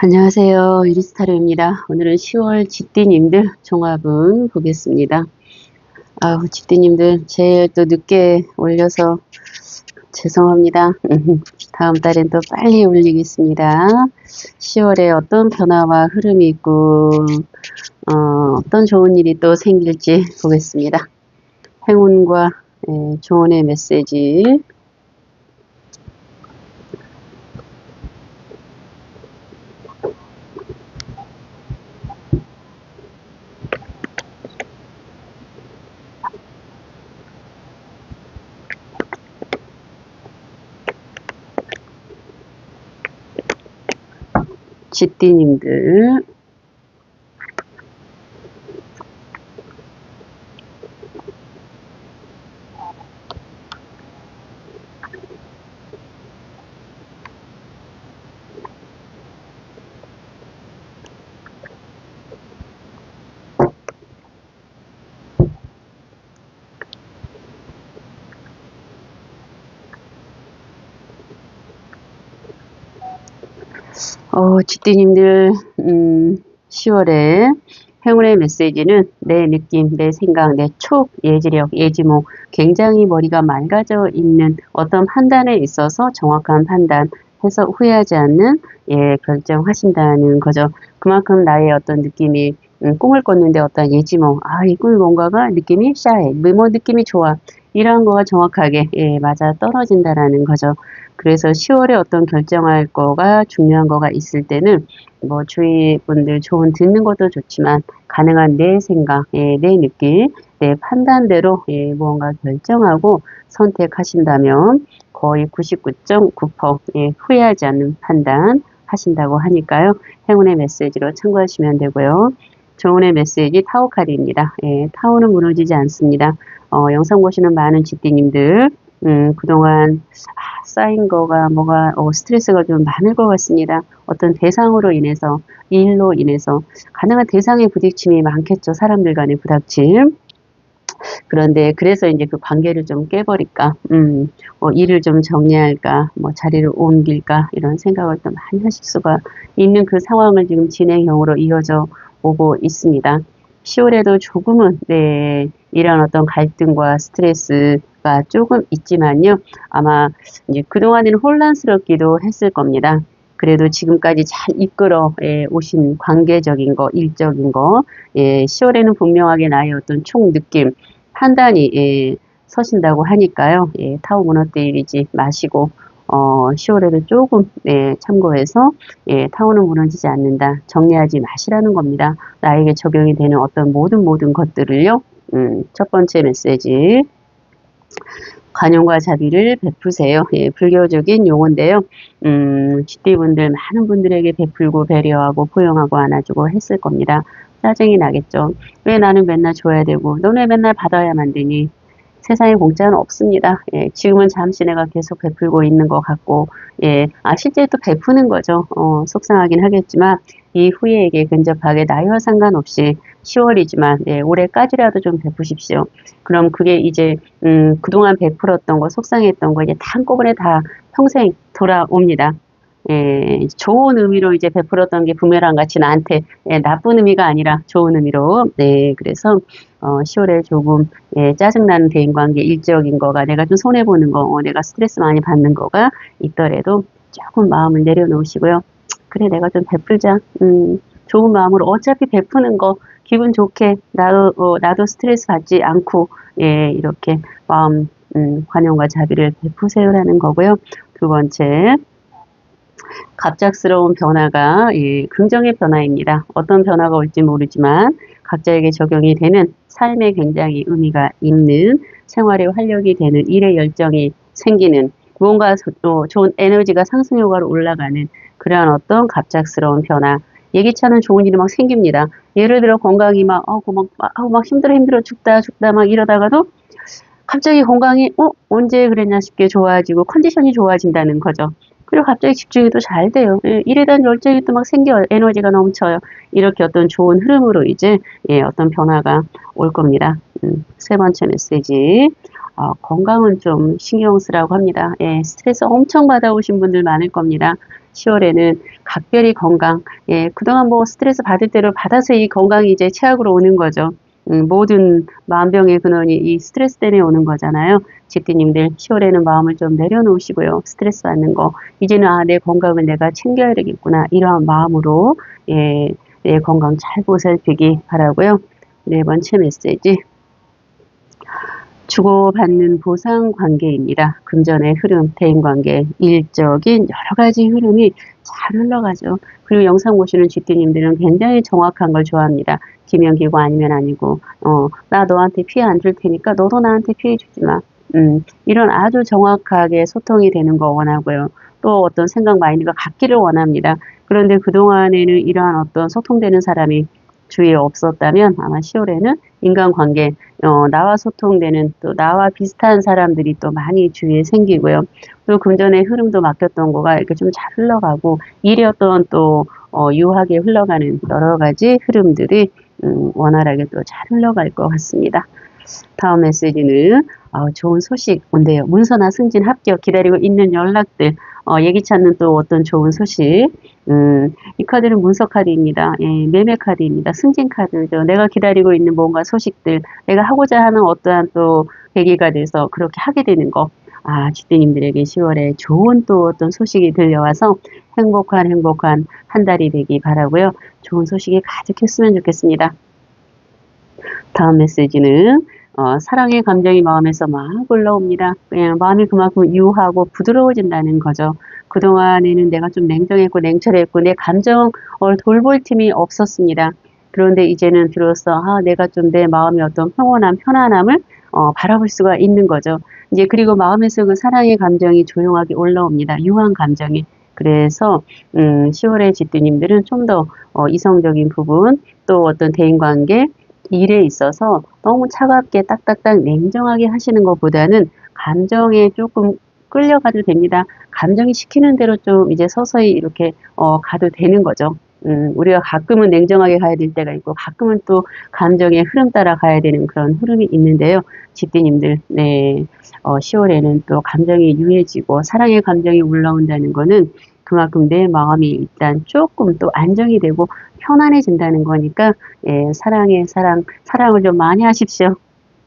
안녕하세요. 유리스타르입니다. 오늘은 10월 집디님들 종합은 보겠습니다. 아우, 집디님들 제일 또 늦게 올려서 죄송합니다. 다음 달엔 또 빨리 올리겠습니다. 10월에 어떤 변화와 흐름이 있고, 어, 어떤 좋은 일이 또 생길지 보겠습니다. 행운과 예, 조언의 메시지 집디님들 어, 집디님들 음, 10월에 행운의 메시지는 내 느낌, 내 생각, 내 촉, 예지력, 예지목 굉장히 머리가 맑아져 있는 어떤 판단에 있어서 정확한 판단 해서 후회하지 않는 예, 결정하신다는 거죠. 그만큼 나의 어떤 느낌이 음, 꿈을 꿨는데 어떤 예지목 아, 이 꿈이 뭔가가 느낌이 샤해, 뭐 느낌이 좋아 이러한 거가 정확하게 예, 맞아 떨어진다라는 거죠. 그래서 10월에 어떤 결정할 거가 중요한 거가 있을 때는 뭐 주위 분들 조언 듣는 것도 좋지만 가능한 내 생각, 예, 내 느낌, 내 판단대로 예, 무언가 결정하고 선택하신다면 거의 99.9% 예, 후회하지 않는 판단 하신다고 하니까요. 행운의 메시지로 참고하시면 되고요. 조언의 메시지 타오 카드입니다. 예, 타오는 무너지지 않습니다. 어, 영상 보시는 많은 집디님들 음, 그동안 아, 쌓인 거가 뭐가 어, 스트레스가 좀 많을 것 같습니다. 어떤 대상으로 인해서 일로 인해서 가능한 대상의 부딪힘이 많겠죠. 사람들 간의 부닥침. 그런데 그래서 이제 그 관계를 좀 깨버릴까, 음, 뭐 일을 좀 정리할까, 뭐 자리를 옮길까 이런 생각을 또 많이 하실 수가 있는 그 상황을 지금 진행형으로 이어져 오고 있습니다. 10월에도 조금은 네, 이런 어떤 갈등과 스트레스가 조금 있지만요. 아마 이제 그동안에는 혼란스럽기도 했을 겁니다. 그래도 지금까지 잘 이끌어 예, 오신 관계적인 거, 일적인 거, 예, 10월에는 분명하게 나의 어떤 총 느낌, 판단이 예, 서신다고 하니까요. 예, 타오 무너뜨리지 마시고 어, 10월에도 조금 예, 참고해서 예, 타오는 무너지지 않는다. 정리하지 마시라는 겁니다. 나에게 적용이 되는 어떤 모든 모든 것들을요. 음, 첫 번째 메시지. 관용과 자비를 베푸세요. 예, 불교적인 용어인데요. 음, 쥐띠분들 많은 분들에게 베풀고 배려하고 포용하고 안아주고 했을 겁니다. 짜증이 나겠죠. 왜 나는 맨날 줘야 되고 너네 맨날 받아야만 되니 세상에 공짜는 없습니다. 예, 지금은 잠시 내가 계속 베풀고 있는 것 같고, 예, 아, 실제 또 베푸는 거죠. 어, 속상하긴 하겠지만, 이 후예에게 근접하게 나이와 상관없이 10월이지만, 예, 올해까지라도 좀 베푸십시오. 그럼 그게 이제, 음, 그동안 베풀었던 거, 속상했던 거, 이제 다 한꺼번에 다 평생 돌아옵니다. 예, 좋은 의미로 이제 베풀었던 게 부메랑 같이 나한테 예, 나쁜 의미가 아니라 좋은 의미로 네 그래서 어, 10월에 조금 예, 짜증나는 대인관계 일적인 거가 내가 좀 손해 보는 거, 어, 내가 스트레스 많이 받는 거가 있더라도 조금 마음을 내려놓으시고요. 그래 내가 좀 베풀자. 음, 좋은 마음으로 어차피 베푸는 거 기분 좋게 나도 어, 나도 스트레스 받지 않고 예 이렇게 마음 음, 관용과 자비를 베푸세요라는 거고요. 두 번째 갑작스러운 변화가 예, 긍정의 변화입니다. 어떤 변화가 올지 모르지만 각자에게 적용이 되는 삶에 굉장히 의미가 있는 생활에 활력이 되는 일의 열정이 생기는 무언가 어, 좋은 에너지가 상승 효과로 올라가는 그러한 어떤 갑작스러운 변화 예기치 않은 좋은 일이 막 생깁니다. 예를 들어 건강이 막, 어, 막, 막, 막 힘들어 힘들어 죽다 죽다 막 이러다가도 갑자기 건강이 어 언제 그랬냐 싶게 좋아지고 컨디션이 좋아진다는 거죠. 그리고 갑자기 집중이 또잘 돼요. 예, 일에 대한 열정이 또 막 생겨요. 에너지가 넘쳐요. 이렇게 어떤 좋은 흐름으로 이제 예, 어떤 변화가 올 겁니다. 음, 세 번째 메시지. 어, 건강은 좀 신경 쓰라고 합니다. 예, 스트레스 엄청 받아오신 분들 많을 겁니다. 10월에는 각별히 건강, 예, 그동안 뭐 스트레스 받을 대로 받아서 이 건강이 이제 최악으로 오는 거죠. 음, 모든 마음병의 근원이 이 스트레스 때문에 오는 거잖아요. 집디님들 10월에는 마음을 좀 내려놓으시고요. 스트레스 받는 거 이제는 아 내 건강을 내가 챙겨야 되겠구나 이러한 마음으로 예, 내 건강 잘 보살피기 바라고요. 네 번째 메시지 주고받는 보상 관계입니다. 금전의 흐름, 대인 관계, 일적인 여러 가지 흐름이 잘 흘러가죠. 그리고 영상 보시는 쥐띠님들은 굉장히 정확한 걸 좋아합니다. 기면기고 아니면 아니고, 어, 나 너한테 피해 안 줄 테니까 너도 나한테 피해 주지 마. 음, 이런 아주 정확하게 소통이 되는 거 원하고요. 또 어떤 생각 마인드가 같기를 원합니다. 그런데 그동안에는 이러한 어떤 소통되는 사람이 주위에 없었다면 아마 10월에는 인간관계, 어, 나와 소통되는 또 나와 비슷한 사람들이 또 많이 주위에 생기고요. 또 금전의 흐름도 맡겼던 거가 이렇게 좀 잘 흘러가고 일이 어떤 또 어, 유하게 흘러가는 여러 가지 흐름들이 음, 원활하게 또 잘 흘러갈 것 같습니다. 다음 메시지는 어, 좋은 소식 온대요. 문서나 승진 합격 기다리고 있는 연락들 어, 얘기 찾는 또 어떤 좋은 소식 음, 이 카드는 문서 카드입니다. 예, 매매 카드입니다. 승진 카드죠. 내가 기다리고 있는 뭔가 소식들 내가 하고자 하는 어떠한 또 계기가 돼서 그렇게 하게 되는 거 아, 쥐띠님들에게 10월에 좋은 또 어떤 소식이 들려와서 행복한 행복한 한 달이 되기 바라고요. 좋은 소식이 가득했으면 좋겠습니다. 다음 메시지는 어, 사랑의 감정이 마음에서 막 올라옵니다. 마음이 그만큼 유하고 부드러워진다는 거죠. 그동안에는 내가 좀 냉정했고 냉철했고 내 감정을 돌볼 틈이 없었습니다. 그런데 이제는 비로소 아, 내가 좀 내 마음의 어떤 평온함, 편안함을 어, 바라볼 수가 있는 거죠. 이제 그리고 마음에서 그 사랑의 감정이 조용하게 올라옵니다. 유한 감정이. 그래서 음, 10월의 집주님들은 좀더 어, 이성적인 부분 또 어떤 대인관계 일에 있어서 너무 차갑게 딱딱딱 냉정하게 하시는 것보다는 감정에 조금 끌려가도 됩니다. 감정이 시키는 대로 좀 이제 서서히 이렇게 어, 가도 되는 거죠. 음, 우리가 가끔은 냉정하게 가야 될 때가 있고 가끔은 또 감정의 흐름 따라 가야 되는 그런 흐름이 있는데요. 집디님들, 네, 어, 10월에는 또 감정이 유해지고 사랑의 감정이 올라온다는 거는 그만큼 내 마음이 일단 조금 또 안정이 되고 편안해진다는 거니까 예, 사랑의 사랑, 사랑을 좀 많이 하십시오.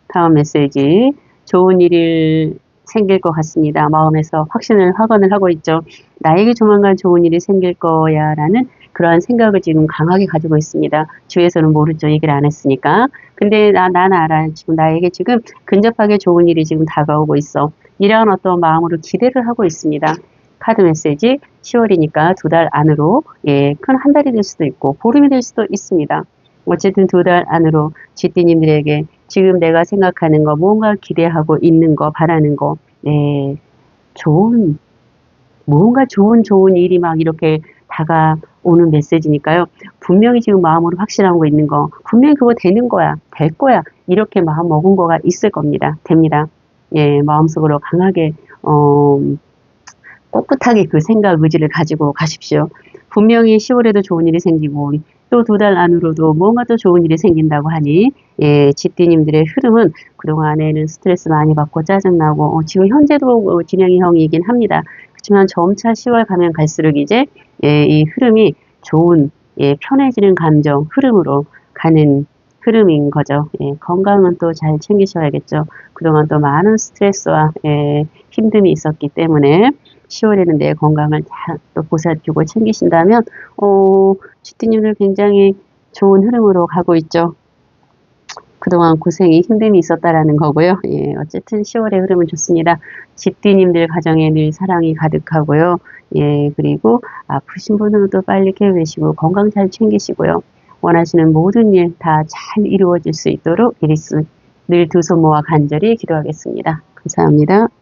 다음 메시지. 좋은 일이 생길 것 같습니다. 마음에서 확신을 확언을 하고 있죠. 나에게 조만간 좋은 일이 생길 거야 라는 그러한 생각을 지금 강하게 가지고 있습니다. 주위에서는 모르죠. 얘기를 안 했으니까. 근데 나, 난 알아. 지금 나에게 지금 근접하게 좋은 일이 지금 다가오고 있어. 이러한 어떤 마음으로 기대를 하고 있습니다. 카드 메시지 10월이니까 두 달 안으로 예, 큰 한 달이 될 수도 있고 보름이 될 수도 있습니다. 어쨌든 두 달 안으로 쥐띠님들에게 지금 내가 생각하는 거, 뭔가 기대하고 있는 거, 바라는 거, 네, 좋은, 뭔가 좋은 좋은 일이 막 이렇게 다가오는 메시지니까요. 분명히 지금 마음으로 확신하고 있는 거, 분명히 그거 되는 거야, 될 거야, 이렇게 마음 먹은 거가 있을 겁니다. 됩니다. 예, 마음속으로 강하게, 어, 꼿꼿하게 그 생각, 의지를 가지고 가십시오. 분명히 10월에도 좋은 일이 생기고 또 두 달 안으로도 뭔가 또 좋은 일이 생긴다고 하니 예, 집디님들의 흐름은 그동안에는 스트레스 많이 받고 짜증나고 어, 지금 현재도 어, 진영이 형이긴 합니다. 그렇지만 점차 10월 가면 갈수록 이제 예, 이 흐름이 좋은 예, 편해지는 감정 흐름으로 가는 흐름인 거죠. 예, 건강은 또 잘 챙기셔야겠죠. 그동안 또 많은 스트레스와 예, 힘듦이 있었기 때문에 10월에는 내 건강을 잘 또 보살피고 챙기신다면, 어, 쥐띠님들 굉장히 좋은 흐름으로 가고 있죠. 그동안 고생이 힘듦이 있었다라는 거고요. 예, 어쨌든 10월의 흐름은 좋습니다. 집디님들 가정에 늘 사랑이 가득하고요. 예, 그리고 아프신 또 빨리 깨우시고 건강 잘 챙기시고요. 원하시는 모든 일 다 잘 이루어질 수 있도록 이리스 늘 두 손 모아 간절히 기도하겠습니다. 감사합니다.